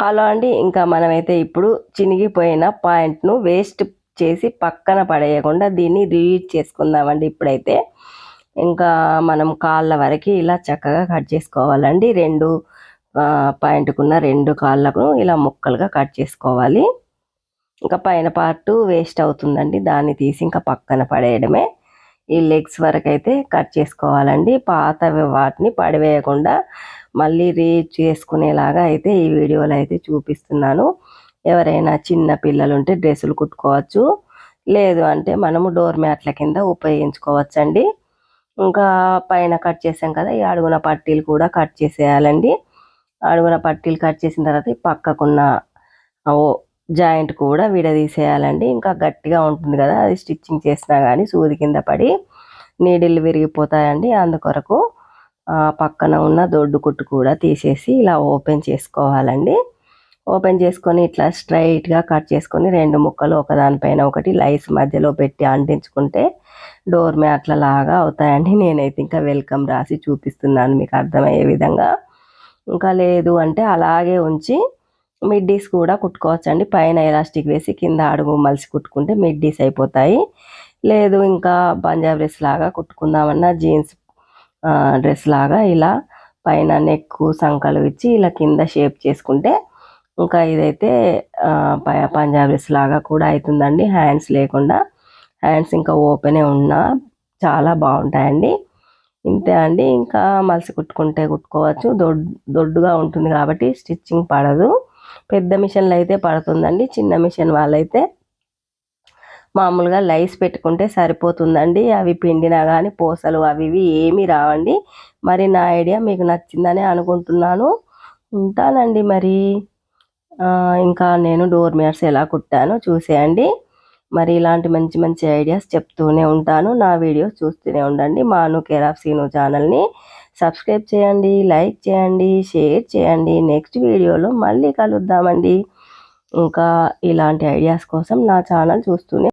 Hello అండి ఇంకా మనమైతే ఇప్పుడు చినిగిపోయిన పాయింట్ను వేస్ట్ చేసి పక్కన పడేయకుండా దీన్ని రీయూజ్ చేసుకుందామండి ఇప్పుడైతే. ఇంకా మనం కాళ్ళ వరకు ఇలా చక్కగా కట్ చేసుకోవాలండి. రెండు పాయింట్కున్న రెండు కాళ్ళకు ఇలా ముక్కలుగా కట్ చేసుకోవాలి. ఇంకా పైన పార్ట్ వేస్ట్ అవుతుందండి దాన్ని తీసి ఇంకా పక్కన పడేయడమే. ఈ లెగ్స్ వరకు అయితే కట్ చేసుకోవాలండి. పాత వాటిని పడివేయకుండా మళ్ళీ రీచ్ చేసుకునేలాగా అయితే ఈ వీడియోలో అయితే చూపిస్తున్నాను. ఎవరైనా చిన్న పిల్లలు ఉంటే డ్రెస్సులు కుట్టుకోవచ్చు. లేదు అంటే మనము డోర్ మ్యాట్ల కింద ఉపయోగించుకోవచ్చండి. ఇంకా పైన కట్ చేసాం కదా ఈ అడుగున పట్టీలు కూడా కట్ చేసేయాలండి. అడుగున పట్టీలు కట్ చేసిన తర్వాత ఈ పక్కకున్న జాయింట్ కూడా విడదీసేయాలండి. ఇంకా గట్టిగా ఉంటుంది కదా అది స్టిచ్చింగ్ చేసినా కానీ సూది కింద పడి నీడిల్లు విరిగిపోతాయండి అందుకొరకు. పక్కన ఉన్న దొడ్డు కుట్టు కూడా తీసేసి ఇలా ఓపెన్ చేసుకోవాలండి. ఓపెన్ చేసుకొని ఇట్లా స్ట్రైట్గా కట్ చేసుకొని రెండు ముక్కలు ఒకదానిపైన ఒకటి లైస్ మధ్యలో పెట్టి అంటించుకుంటే డోర్ మ్యాట్ల లాగా అవుతాయండి. నేనైతే ఇంకా వెల్కమ్ రాసి చూపిస్తున్నాను మీకు అర్థమయ్యే విధంగా. ఇంకా లేదు అంటే అలాగే ఉంచి మిడ్డీస్ కూడా కుట్టుకోవచ్చండి. పైన ఎలాస్టిక్ వేసి కింద అడుగు మలిసి కుట్టుకుంటే మిడ్డీస్ అయిపోతాయి. లేదు ఇంకా పంజాబ్ డ్రెస్ లాగా కుట్టుకుందామన్నా జీన్స్ డ్రెస్ లాగా ఇలా పైన నెక్ సంకలు ఇచ్చి ఇలా కింద షేప్ చేసుకుంటే ఇంకా ఇదైతే పంజాబ్ డ్రెస్ లాగా కూడా అవుతుందండి హ్యాండ్స్ లేకుండా. హ్యాండ్స్ ఇంకా ఓపెనే ఉన్నా చాలా బాగుంటాయండి. ఇంతే అండి. ఇంకా మలసి కుట్టుకుంటే కుట్టుకోవచ్చు. దొడ్ దొడ్డుగా ఉంటుంది కాబట్టి స్టిచ్చింగ్ పడదు. పెద్ద మిషన్లు అయితే పడుతుందండి. చిన్న మిషన్ వాళ్ళైతే మామూలుగా లైస్ పెట్టుకుంటే సరిపోతుందండి. అవి పిండినా కానీ పూసలు అవి ఇవి ఏమీ రావండి. మరి నా ఐడియా మీకు నచ్చిందని అనుకుంటున్నాను. ఉంటానండి మరి. ఇంకా నేను డోర్ మ్యాట్స్ ఎలా కుట్టానో చూసేయండి. మరి ఇలాంటి మంచి మంచి ఐడియాస్ చెప్తూనే ఉంటాను. నా వీడియోస్ చూస్తూనే ఉండండి. మాను కేర్ ఆఫ్ సీను ఛానల్ని సబ్స్క్రైబ్ చేయండి లైక్ చేయండి షేర్ చేయండి. నెక్స్ట్ వీడియోలో మళ్ళీ కలుద్దామండి. ఇంకా ఇలాంటి ఐడియాస్ కోసం నా ఛానల్ చూస్తూనే